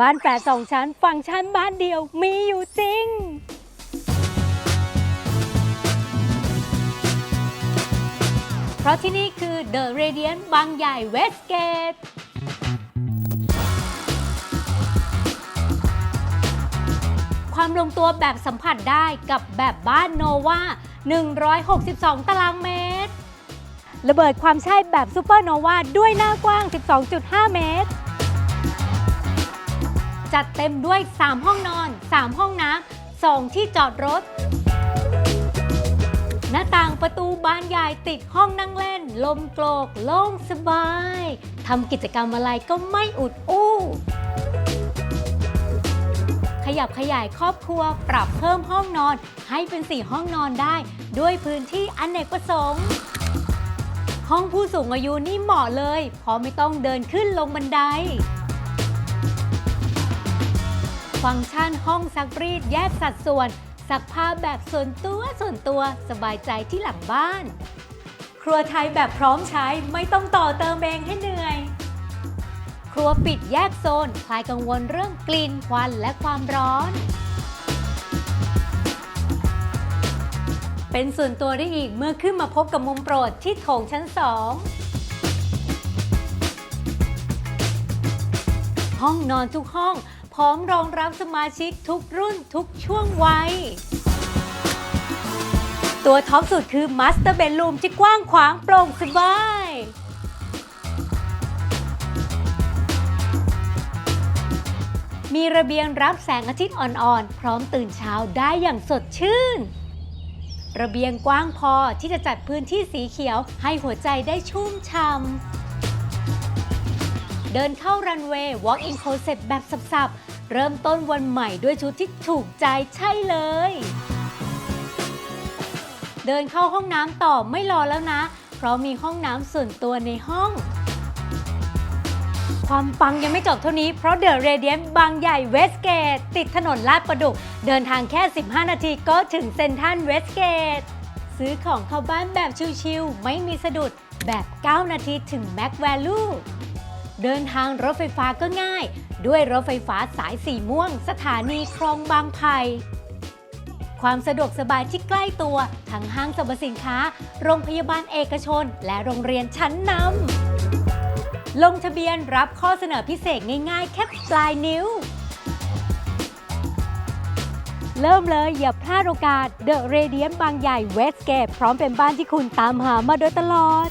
บ้านแฝดสองชั้นฟังก์ชันบ้านเดียวมีอยู่จริง เพราะที่นี่คือ The Radiant บางใหญ่ Westgate ความลงตัวแบบสัมผัสได้กับแบบบ้านโนวา162 ตารางเมตร ระเบิดความใช่แบบซูเปอร์โนวาด้วยหน้ากว้าง 12.5 เมตร จัดเต็มด้วย 3 ห้องนอน 3 ห้องน้ำ2ที่จอดรถ หน้าต่างประตูบานใหญ่ติดห้องนั่งเล่น ลมโกรกโล่งสบายทำกิจกรรมอะไรก็ไม่อุดอู้ขยับขยายครอบครัวปรับเพิ่มห้องนอนให้เป็น 4 ห้องนอนได้ ด้วยพื้นที่อเนกประสงค์ ห้องผู้สูงอายุนี่เหมาะเลย เพราะไม่ต้องเดินขึ้นลงบันได ฟังก์ชันห้องซักรีดแยกสัดส่วน ซักผ้าแบบส่วนตัวส่วนตัวสบายใจที่หลังบ้าน ครัวไทยแบบพร้อมใช้ไม่ต้องต่อเติมเองให้เหนื่อย ครัวปิดแยกโซนคลายกังวลเรื่องกลิ่นควันและความร้อน เป็นส่วนตัวได้อีกเมื่อขึ้นมาพบกับมุมโปรดที่โถงชั้น2ห้องนอนทุกห้อง พร้อมรองรับสมาชิกทุกรุ่นทุกช่วงวัย ตัวท็อปสุดคือ Master Bedroom ที่กว้างขวางโปร่งสบายมีระเบียงรับแสงอาทิตย์อ่อนๆ พร้อมตื่นเช้าได้อย่างสดชื่น ระเบียงกว้างพอที่จะจัดพื้นที่สีเขียวให้หัวใจได้ชุ่มช่ำ เดินเข้ารันเวย์ Walk-in Closet แบบสับๆ เริ่มต้นวันใหม่ด้วยชุดที่ถูกใจใช่เลย เดินเข้าห้องน้ำต่อไม่รอแล้วนะ เพราะมีห้องน้ำส่วนตัวในห้อง ความปังยังไม่จบเท่านี้ เพราะเดอะเรเดียนบางใหญ่เวสเกต ติดถนนลาดประดุก เดินทางแค่ 15 นาทีก็ถึงเซ็นทรัลเวสเกต ซื้อของเข้าบ้านแบบชิวๆไม่มีสะดุดแบบ 9 นาทีถึงแม็กแวลู เดินทางรถไฟฟ้าก็ง่าย ด้วยรถไฟฟ้าสายสีม่วง สถานีคลองบางไผ่ความสะดวกสบายที่ใกล้ตัว ทั้งห้างสรรพสินค้า โรงพยาบาลเอกชน และโรงเรียนชั้นนำลงทะเบียนรับข้อเสนอพิเศษง่ายๆ แค่ปลายนิ้ว เริ่มเลยอย่าพลาดโอกาส The Radiant บางใหญ่ Westgate พร้อมเป็นบ้านที่คุณตามหามาโดยตลอด